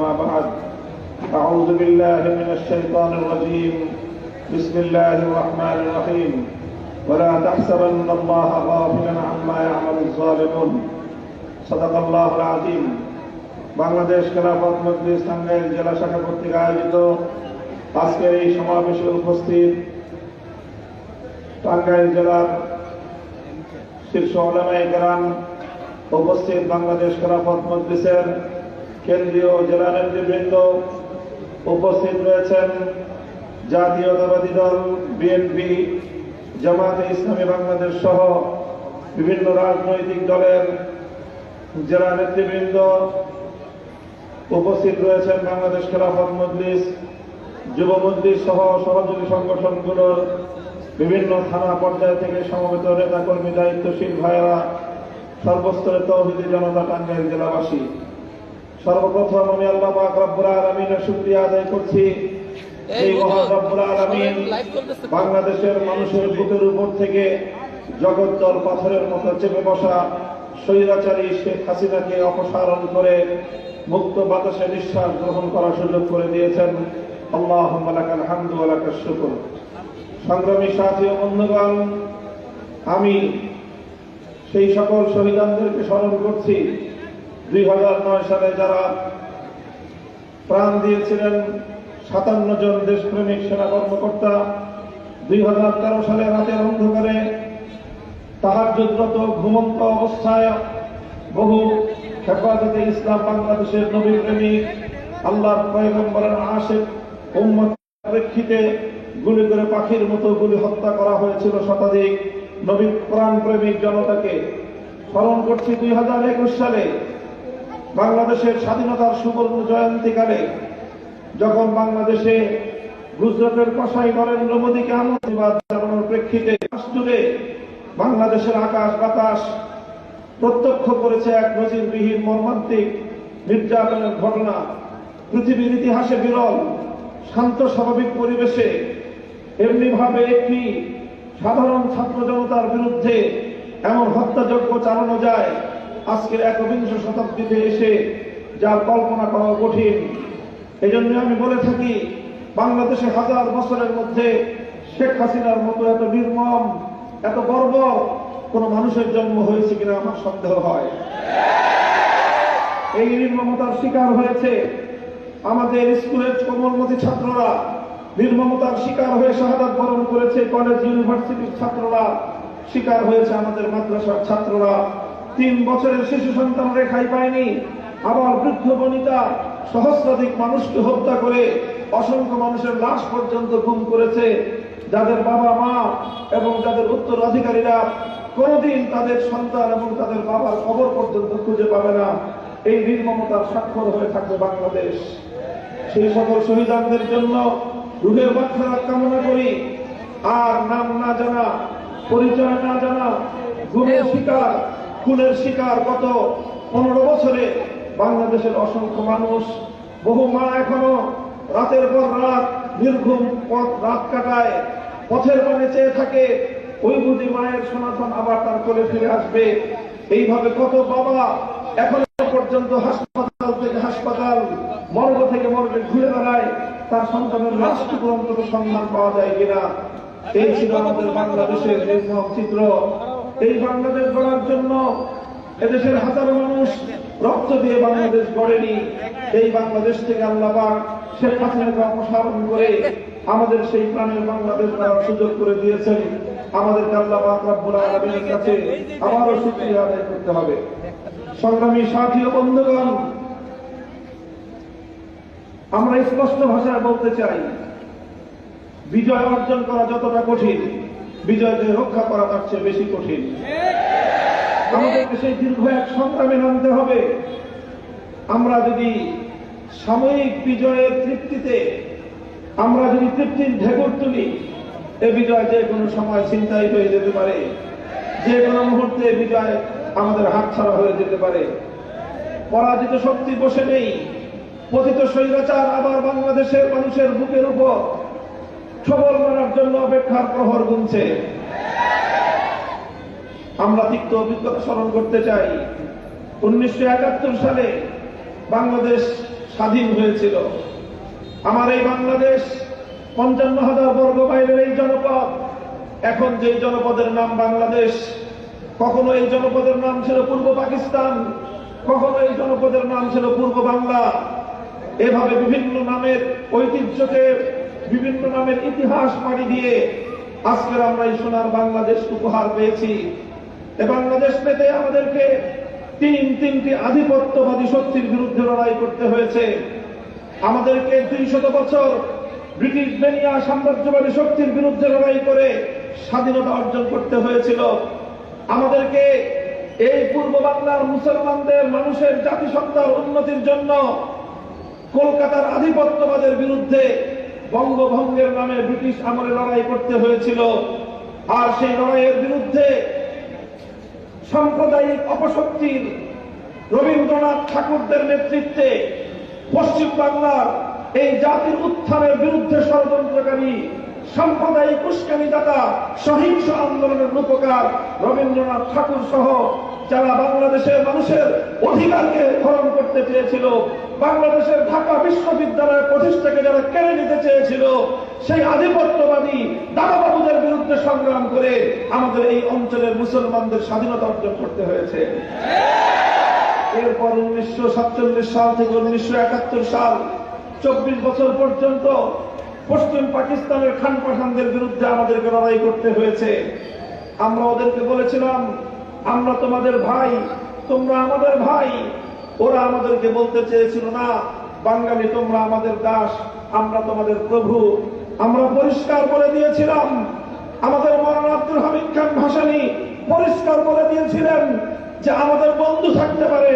أما بعد أعوذ بالله من الشيطان الرجيم بسم الله الرحمن الرحيم ولا تحسبن الله غافلا عما يعمل الظالمون صدق الله العظيم বাংলাদেশ খেলাফত মজলিস টাঙ্গাইল জেলা শাখা কর্তৃক আয়োজিত আজকের এই সমাবেশে উপস্থিত টাঙ্গাইল জেলার শীর্ষ ওলামায়ে কেরাম উপস্থিত বাংলাদেশ খেলাফত মজলিসের কেন্দ্রীয় জেলা নেতৃবৃন্দ উপস্থিত রয়েছেন জাতীয়তাবাদী দল বিএনপি জামাতে ইসলামী বাংলাদেশ সহ বিভিন্ন রাজনৈতিক দলের জেলা নেতৃবৃন্দ উপস্থিত রয়েছেন বাংলাদেশ খেলাফত মজলিস, যুব মজলিস সহ সহযোগী সংগঠনগুলোর বিভিন্ন থানা পর্যায় থেকে সমবেত নেতা কর্মী দায়িত্বশীল ভাইয়েরা সর্বস্তরে তৌহিদি জনতা টাঙ্গাইল জেলাবাসী। সর্বপ্রথম আমি আল্লাহ পাক রব্বুল আলামিনের শুকরিয়া আদায় করছি। এই মহান রব্বুল আলামিন বাংলাদেশের মানুষের বুকের উপর থেকে জগদ্দল পাথরের মতো চেপে বসা স্বৈরাচারী শেখ হাসিনাকে অপসারণ করে মুক্ত বাতাসে নিঃশ্বাস গ্রহণ করার সুযোগ করে দিয়েছেন। আল্লাহ লাকাল হামদু লাকাশ শুকর। সংগ্রামী সাথী ও বন্ধুগণ আমি সেই সকল শহীদানদেরকে স্মরণ করছি। দুই হাজার নয় সালে যারা প্রাণ দিয়েছিলেন সাতান্ন জন দেশপ্রেমিক সেনা কর্মকর্তা, দুই হাজার তেরো সালে রাতের অন্ধকারে তাহার যুদ্ধরত ঘুমন্ত অবস্থায় বহু হেফাজতে ইসলাম বাংলাদেশের নবী প্রেমিক আল্লাহর পয়গম্বরের আশেক উম্মত প্রেক্ষিতে গুলি করে পাখির মতো গুলি হত্যা করা হয়েছিল শতাধিক নবী প্রাণ প্রেমিক জনতাকে। স্মরণ করছি দুই হাজার একুশ সালে বাংলাদেশের স্বাধীনতার সুবর্ণ জয়ন্তীকালে যখন বাংলাদেশে গুজরাটের কসাই নরেন্দ্র মোদীকে আমন্ত্রণবাদ জানানোর প্রেক্ষিতে জুড়ে বাংলাদেশের আকাশ বাতাস প্রত্যক্ষ করেছে এক নজিরবিহীন মর্মান্তিক নির্যাতনের ঘটনা। পৃথিবীর ইতিহাসে বিরল, শান্ত, স্বাভাবিক পরিবেশে এমনিভাবে একটি সাধারণ ছাত্র জনতার বিরুদ্ধে এমন হত্যাযজ্ঞ চালানো যায় আজকের একবিংশ শতাব্দীতে এসে যার কল্পনা করা কঠিন এই জন্য আমি বলে থাকি, বাংলাদেশে হাজার বছরের মধ্যে শেখ হাসিনার মতো এত নির্মম, এত গর্ব কোন মানুষের জন্ম হয়েছে কিনা আমার সন্দেহ হয়। এই নির্মমতার শিকার হয়েছে আমাদের স্কুলের কোমলমতি ছাত্ররা। নির্মমতার শিকার হয়ে শাহাদাত বরণ করেছে কলেজ ইউনিভার্সিটির ছাত্ররা। শিকার হয়েছে আমাদের মাদ্রাসার ছাত্ররা। তিন বছরের শিশু সন্তান রেখাই পায়নি। আবার বৃদ্ধ বনিতা সহস্রাধিক মানুষকে হত্যা করে অসংখ্য মানুষের লাশ পর্যন্ত গুম করেছে। যাদের বাবা মা এবং যাদের উত্তরাধিকারীরা কোনদিন তাদের সন্তান এবং তাদের বাবার খবর পর্যন্ত খুঁজে পাবে না। এই নির্মমতার স্বাক্ষর হয়ে থাকবে বাংলাদেশ। সেই সকল শহীদানদের জন্য রুহের বাচ্চারা কামনা করি। আর নাম না জানা, পরিচয় না জানা, গুণের শিকার খুনের শিকার গত পনেরো বছরে বাংলাদেশের অসংখ্য মানুষ। বহু মা এখনও রাতের পর রাত, নির্ঘুম পথ রাত কাটায়, পথের পানে চেয়ে থাকে। ওই বুঝি মায়ের সনাতন আবার তার কোলে ফিরে আসবে। এইভাবে কত বাবা এখনও পর্যন্ত হাসপাতাল থেকে হাসপাতাল, মর্গ থেকে মর্গে ঘুরে বেড়ায়। তার সন্তানের রাষ্ট্রটুকু অন্তত সন্ধান পাওয়া যায় কিনা? এই ছিল আমাদের বাংলাদেশের নির্মম চিত্র। এই বাংলাদেশ গড়ার জন্য এদেশের হাজারো মানুষ রক্ত দিয়ে বাংলাদেশ গড়েনি। এই বাংলাদেশ থেকে আল্লাহ শেখ হাসিনাকে অপসারণ করে আমাদের সেই প্রাণের বাংলাদেশ গড়ার সুযোগ করে দিয়েছেন। আমাদেরকে আল্লাহ পাক রব্বুল কাছে আবারও শুকরিয়া আদায় করতে হবে। সংগ্রামী সাথী ও বন্ধুগণ, আমরা স্পষ্ট ভাষায় বলতে চাই, বিজয় অর্জন করা যতটা কঠিন বিজয়কে রক্ষা করা তার চেয়ে বেশি কঠিন। আমাদেরকে সেই দীর্ঘ এক সংগ্রামে নামতে হবে। আমরা যদি সাময়িক বিজয়ের তৃপ্তিতে, আমরা যদি তৃপ্তির ঢেকুর তুলি, এ বিজয় যে কোনো সময় চিন্তাই হয়ে যেতে পারে। যে কোনো মুহূর্তে বিজয় আমাদের হাতছাড়া হয়ে যেতে পারে। পরাজিত শক্তি বসে নেই। পতিত স্বৈরাচার আবার বাংলাদেশের মানুষের বুকের উপর। ছবল করার জন্য অপেক্ষার প্রহর গুনছে। আমরা তিক্ত অভিজ্ঞতা স্মরণ করতে চাই। উনিশশো একাত্তর সালে বাংলাদেশ স্বাধীন হয়েছিল। আমার এই বাংলাদেশ পঞ্চান্ন হাজার বর্গ মাইলের এই জনপদ, এখন যে জনপদের নাম বাংলাদেশ, কখনো এই জনপদের নাম ছিল পূর্ব পাকিস্তান, কখনো এই জনপদের নাম ছিল পূর্ব বাংলা। এভাবে বিভিন্ন নামের ঐতিহ্যকে বিভিন্ন নামের ইতিহাস পাড়ি দিয়ে আজকের আমরা এই সোনার বাংলাদেশ উপহার পেয়েছি। এ বাংলাদেশ পেতে আমাদেরকে তিন, তিনটি আধিপত্যবাদী শক্তির বিরুদ্ধে লড়াই করতে হয়েছে। আমাদেরকে দুই শত বছর ব্রিটিশ বেনিয়া সাম্রাজ্যবাদী শক্তির বিরুদ্ধে লড়াই করে স্বাধীনতা অর্জন করতে হয়েছিল। আমাদেরকে এই পূর্ব বাংলার মুসলমানদের মানুষের জাতিসত্তার উন্নতির জন্য কলকাতার আধিপত্যবাদের বিরুদ্ধে বঙ্গভঙ্গের নামে ব্রিটিশ আমলে লড়াই করতে হয়েছিল। আর সেই লড়াইয়ের বিরুদ্ধে সাম্প্রদায়িক অপশক্তির রবীন্দ্রনাথ ঠাকুরদের নেতৃত্বে পশ্চিম বাংলার এই জাতির উত্থানের বিরুদ্ধে ষড়যন্ত্রকারী সাম্প্রদায়িক উস্কানিদাতা সহিংস আন্দোলনের রূপকার রবীন্দ্রনাথ ঠাকুর সহ যারা বাংলাদেশের মানুষের অধিকারকে হরণ করতে চেয়েছিল বাংলাদেশের ঢাকা বিশ্ববিদ্যালয়ের প্রতিষ্ঠাকে যারা কেড়ে নিতে চেয়েছিল, সেই আধিপত্যবাদী দাদাবাবুদের বিরুদ্ধে সংগ্রাম করে আমাদের এই অঞ্চলের মুসলমানদের স্বাধীনতা অর্জন করতে হয়েছে। এরপর উনিশশো সাতচল্লিশ সাল থেকে উনিশশো একাত্তর সাল, চব্বিশ বছর পর্যন্ত পশ্চিম পাকিস্তানের খান পাঠানদের বিরুদ্ধে আমাদেরকে লড়াই করতে হয়েছে। আমরা ওদেরকে বলেছিলাম, আমরা তোমাদের ভাই, তোমরা আমাদের ভাই। ওরা আমাদেরকে বলতে চেয়েছিল, না, বাঙালি, তোমরা আমাদের দাস, আমরা তোমাদের প্রভু। আমরা পরিষ্কার বলে দিয়েছিলাম, আমাদের মৌলানা আব্দুল হামিদ খান ভাসানী পরিষ্কার বলে দিয়েছিলেন যে আমাদের বন্ধু থাকতে পারে,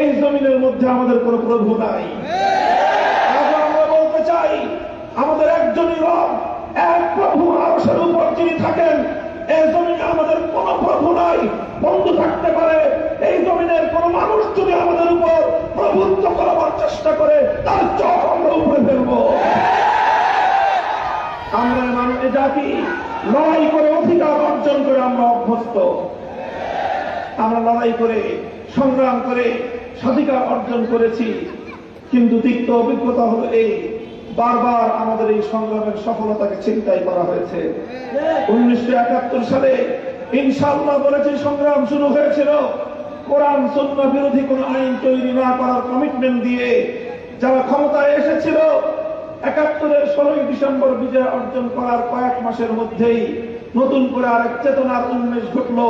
এই জমিনের মধ্যে আমাদের কোনো প্রভু নাই। আমরা বলতে চাই, আমাদের একজনই রব, এক প্রভু আরসের উপর যিনি থাকেন এই জমিনে আমাদের কোন প্রভু নাই। বন্ধু থাকতে পারে। এই জমিনের কোন মানুষ যদি আমাদের উপর প্রভুত্ব করাবার চেষ্টা করে, তার চোখ আমরা উপরে ফেলব। আমরা মানুষ জাতি, লড়াই করে অধিকার অর্জন করে আমরা অভ্যস্ত। আমরা লড়াই করে, সংগ্রাম করে, স্বাধিকার অর্জন করেছি। কিন্তু তিক্ত অভিজ্ঞতা হলো এই, বারবার আমাদের এই সংগ্রামের সফলতাকে চিন্তাই করা হয়েছে। উনিশশো একাত্তর সালে ইনশাল্লাহ বলেছে, সংগ্রাম শুরু হয়েছিল। কোরআন সন্না বিরোধী কোন আইন তৈরি না করার কমিটমেন্ট দিয়ে যারা ক্ষমতায় এসেছিল, একাত্তরের ষোলোই ডিসেম্বর বিজয় অর্জন করার কয়েক মাসের মধ্যেই নতুন করে আরেক চেতনার উন্মেষ ঘটলো।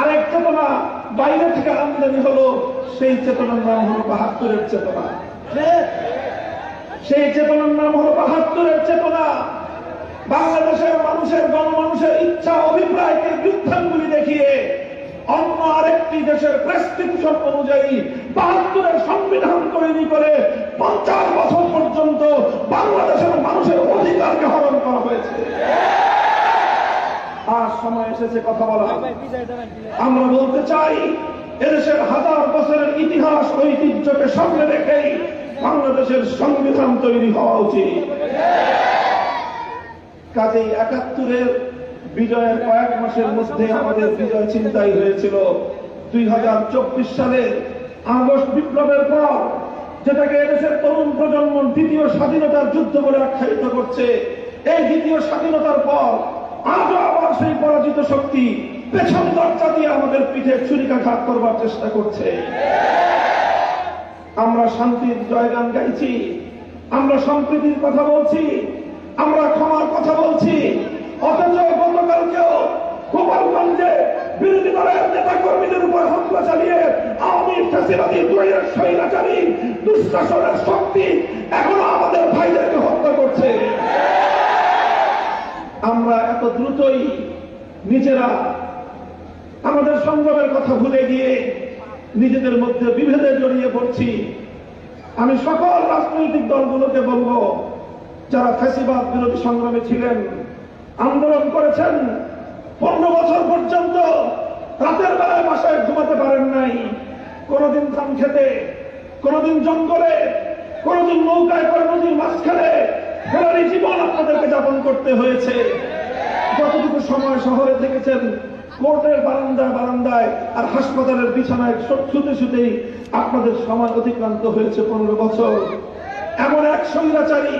আরেক চেতনা বাইরে থেকে আমদানি হলো, সেই চেতনার নাম হলো বাহাত্তরের চেতনা। সেই চেতনার নাম হলো বাহাত্তরের চেতনা। বাংলাদেশের মানুষের, গণমানুষের ইচ্ছা, অভিপ্রায়কে বৃদ্ধাঙ্গুলি দেখিয়ে অন্য আরেকটি দেশের প্রেসক্রিপশন অনুযায়ী বাহাত্তরের সংবিধান তৈরি করে পঞ্চাশ বছর পর্যন্ত বাংলাদেশের মানুষের অধিকারকে হরণ করা হয়েছে। আর সময় এসেছে কথা বলা আমরা বলতে চাই, এদেশের হাজার বছরের ইতিহাস, ঐতিহ্যকে সামনে রেখেই বাংলাদেশের সংবিধান তৈরি হওয়া উচিত। কাজেই একাত্তরের বিজয়ের কয়েক মাসের মধ্যে আমাদের বিজয় চিন্তাই হয়েছিল। দুই হাজার চব্বিশ সালের আগস্ট বিপ্লবের পর যেটাকে এদেশের তরুণ প্রজন্ম দ্বিতীয় স্বাধীনতার যুদ্ধ বলে আখ্যায়িত করছে, এই দ্বিতীয় স্বাধীনতার পর আজও আবার সেই পরাজিত শক্তি পেছন দরজা দিয়ে আমাদের পিঠে ছুরিকাঘাত করবার চেষ্টা করছে। আমরা শান্তির জয়গান গাইছি, আমরা সম্প্রীতির কথা বলছি আমরা ক্ষমার কথা বলছি। অথচ গতকালকেও গোপালগঞ্জে বিরোধী দলের নেতা কর্মীদের উপর হামলা চালিয়ে আওয়ামী ফ্যাসিবাদী দুয়ের স্বৈরাচারী দুঃশাসনের শক্তি এখনও আমাদের ভাইদেরকে হত্যা করছে। আমরা এত দ্রুতই নিজেরা আমাদের সংগ্রামের কথা ভুলে গিয়ে নিজেদের মধ্যে বিভেদে জড়িয়ে পড়ছি। আমি সকল রাজনৈতিক দলগুলোকে বলব যারা ফ্যাসিবাদ বিরোধী সংগ্রামে ছিলেন, আন্দোলন করেছেন, পনেরো বছর পর্যন্ত রাতের বেলায় বাসায় ঘুমাতে পারেন নাই। কোনদিন ধান খেতে, কোনদিন জঙ্গলে, কোনদিন নৌকায় করে নদীর মাঝখানে ফেরারি জীবন আপনাদেরকে যাপন করতে হয়েছে। যতটুকু সময় শহরে থেকেছেন, কোর্টের বারান্দায় বারান্দায় আর হাসপাতালের বিছানায় শুতে শুতেই আপনাদের সময় অতিক্রান্ত হয়েছে পনেরো বছর। এমন এক স্বৈরাচারী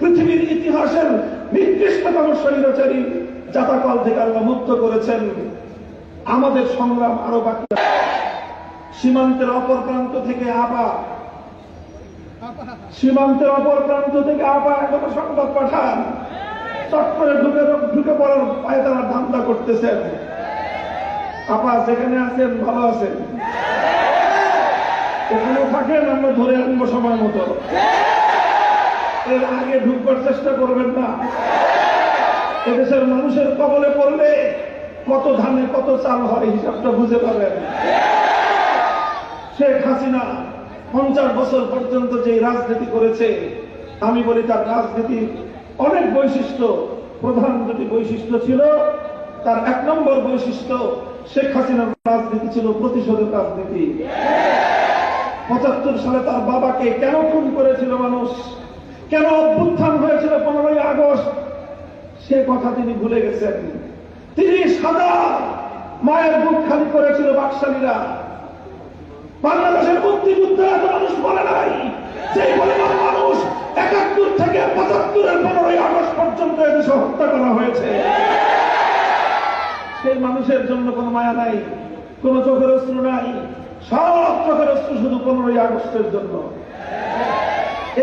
পৃথিবীর ইতিহাসের নির্দিষ্টতম স্বৈরাচারী জাতাকল থেকে আল্লাহ মুক্ত করেছেন। আমাদের সংগ্রাম আরও বাকি সীমান্তের অপর প্রান্ত থেকে আবার সীমান্তের অপর প্রান্ত থেকে আবার এখনও সংবাদ পাঠান। চট করে ঢুকে ঢুকে পড়ার পায়ে তারা ধান্দা করতেছেন। আপা, যেখানে আছেন, ভালো আছেন? ওখানে থাকেন, আমরা ধরে আনব সময় মতো। এর আগে ঢুকবার চেষ্টা করবেন না। এদেশের মানুষের কবলে পড়লে কত ধানে কত চাল হয় হিসাবটা বুঝে পাবেন। শেখ হাসিনা পঞ্চাশ বছর পর্যন্ত যে রাজনীতি করেছে, আমি বলি তার রাজনীতি অনেক বৈশিষ্ট্য, প্রধান দুটি বৈশিষ্ট্য ছিল, তার এক নম্বর বৈশিষ্ট্য, শেখ হাসিনার রাজনীতি ছিল প্রতিশোধের রাজনীতি। পঁচাত্তর সালে তার বাবাকে কেন খুন করেছিল মানুষ? কেন অভ্যুত্থান হয়েছিল পনেরোই আগস্ট? সে কথা তিনি ভুলে গেছেন। তিনি সাদা মায়ের বুক খালি করেছিল বাকশালীরা। বাংলাদেশের মুক্তিযুদ্ধে এত মানুষ বলে নাই। সেই পরিমাণ মানুষ একাত্তর থেকে পঁচাত্তরের পনেরোই আগস্ট পর্যন্ত এদেশে হত্যা করা হয়েছে। সেই মানুষের জন্য কোনো মায়া নাই, কোনো চোখের অস্ত্র নাই। সব চোখের অস্ত্র শুধু পনেরোই আগস্টের জন্য।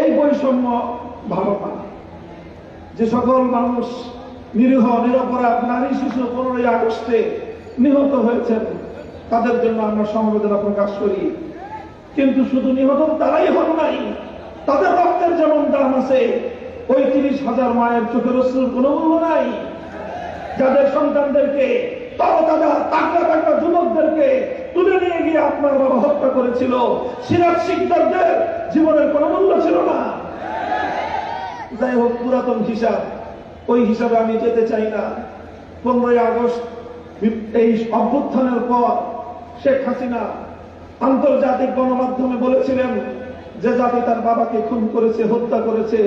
এই বৈষম্য ভালো না যে সকল মানুষ নিরীহ, নিরপরাধ, নারী, শিশু, পনেরোই আগস্টে নিহত হয়েছেন, তাদের জন্য আমরা সমবেদনা প্রকাশ করি। কিন্তু শুধু নিহত তারাই হন নাই, তাদের রক্তের যেমন দাম আছে ওই তিরিশ হাজার মায়ের চোখের অশ্রুর কোনো মূল্য নাই। যাদের সন্তানদেরকে, তরতাজা তাকড়া তাকড়া যুবকদেরকে নিয়ে গিয়ে আপনার বাবা হত্যা করেছিল। সিরাজ শিকদারদের জীবনের কোনো মূল্য ছিল না। যাই হোক, পুরাতন হিসাব। ওই হিসাবে আমি যেতে চাই না। পনেরোই আগস্ট এই অভ্যুত্থানের পর শেখ হাসিনা আন্তর্জাতিক গণমাধ্যমে বলেছিলেন যে জাতি তার বাবাকে খুন করেছে, হত্যা করেছে,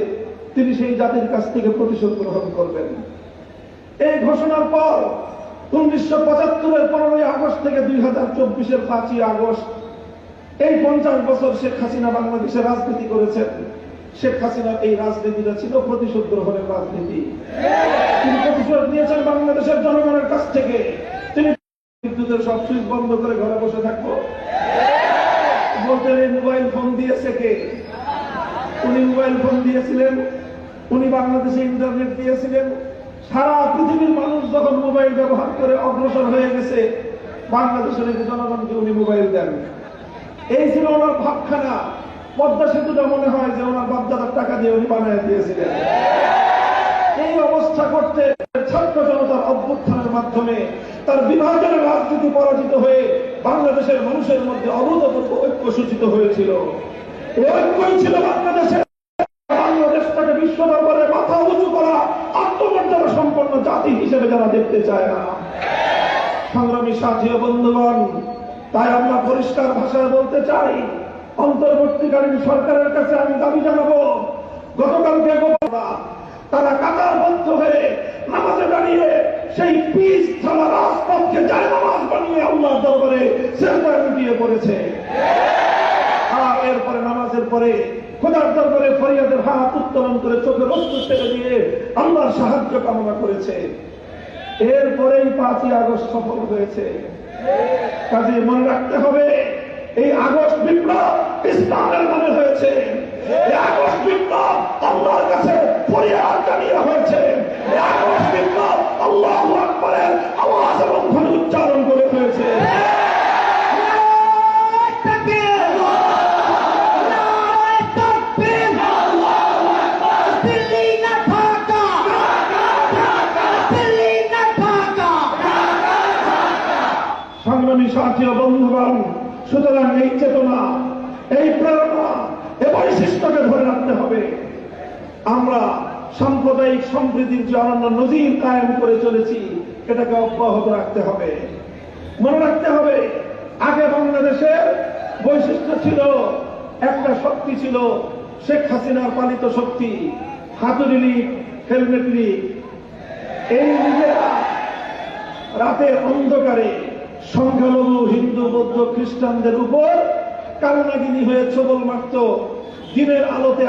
তিনি সেই জাতির কাছ থেকে প্রতিশোধ গ্রহণ করবেন। এই ঘোষণার পর উনিশশো পঁচাত্তরের পনেরোই আগস্ট থেকে দুই হাজার চব্বিশের পাঁচই আগস্ট, এই পঞ্চাশ বছর শেখ হাসিনা বাংলাদেশে রাজনীতি করেছেন। শেখ হাসিনার এই রাজনীতিটা ছিল প্রতিশোধ গ্রহণের রাজনীতি। তিনি প্রতিশোধ নিয়েছেন বাংলাদেশের জনগণের কাছ থেকে। তিনি বিদ্যুতের সব সুইচ বন্ধ করে ঘরে বসে থাকব। বলতেন এই মোবাইল ফোন দিয়েছে কে? উনি মোবাইল ফোন দিয়েছিলেন, উনি বাংলাদেশে ইন্টারনেট দিয়েছিলেন সারা পৃথিবীর মানুষ যখন মোবাইল ব্যবহার করে অগ্রসর হয়ে গেছে, বাংলাদেশের জনগণকে উনি মোবাইল দেন। এই ছিল ওনার ভাবখানা। পদ্মা সেতুটা মনে হয় যে ওনার বাপদাদার টাকা দিয়ে উনি বানিয়ে দিয়েছিলেন। এই অবস্থা করতে ছাত্র জনতার অভ্যুত্থানের মাধ্যমে তার বিভাজনের রাজনীতি পরাজিত হয়ে বাংলাদেশের মানুষের মধ্যে অভূতপূর্ব ঐক্য সূচিত হয়েছিল। ঐক্যই ছিল বাংলাদেশের। বাংলাদেশটাকে বিশ্ব দরবারে উঁচু করা আত্মমর্যাদা সম্পন্ন জাতি হিসেবে যারা দেখতে চায় না। সংগ্রামী সাথী ও বন্ধুগণ, তাই আমরা পরিষ্কার ভাষায় বলতে চাই, অন্তর্বর্তীকালীন সরকারের কাছে আমি দাবি জানাব, গতকালকে তারা কাতারবদ্ধ হয়ে নামাজে দাঁড়িয়ে সেই পিস ছাড়া রাজপথকে যায় নামাজ বানিয়ে আল্লাহ দরবারে সেন্টার লুটিয়ে পড়েছে আর এরপরে নামাজের পরে খোদার দরবারে ফরিয়াদের হাত উত্তোলন করে চোখের অস্ত্র ছেড়ে দিয়ে আল্লাহর সাহায্য কামনা করেছে। এরপরেই পাঁচই আগস্ট সফল হয়েছে। কাজে মনে রাখতে হবে, এই আগস্ট বিপ্লব ইসলামের মনে হয়েছে। আগস্ট বিপ্লব আল্লাহর কাছে ফরিয়াদ জানিয়ে হয়েছে। আগস্ট বিপ্লব আল্লাহ আকবরের আওয়াজ এবং ধ্বনি উচ্চারণ করে হয়েছে সংগ্রামী সাথী ও বন্ধুগণ সুতরাং এই চেতনা এই প্রেরণা এ বৈশিষ্ট্যকে ধরে রাখতে হবে আমরা সাম্প্রদায়িক সম্প্রীতির যে অনন্য নজির কায়েম করে চলেছি এটাকে অব্যাহত রাখতে হবে। মনে রাখতে হবে, আগে বাংলাদেশের বৈশিষ্ট্য ছিল, একটা শক্তি ছিল, শেখ হাসিনার পালিত শক্তি, হাতুড়ি লীগ, হেলমেট লীগ। এই লীগেরা রাতের অন্ধকারে সংখ্যালঘু, হিন্দু, বৌদ্ধ, খ্রিস্টানদের উপর কারণাগিনী হয়ে ছবল মারত, দিনের আলোতে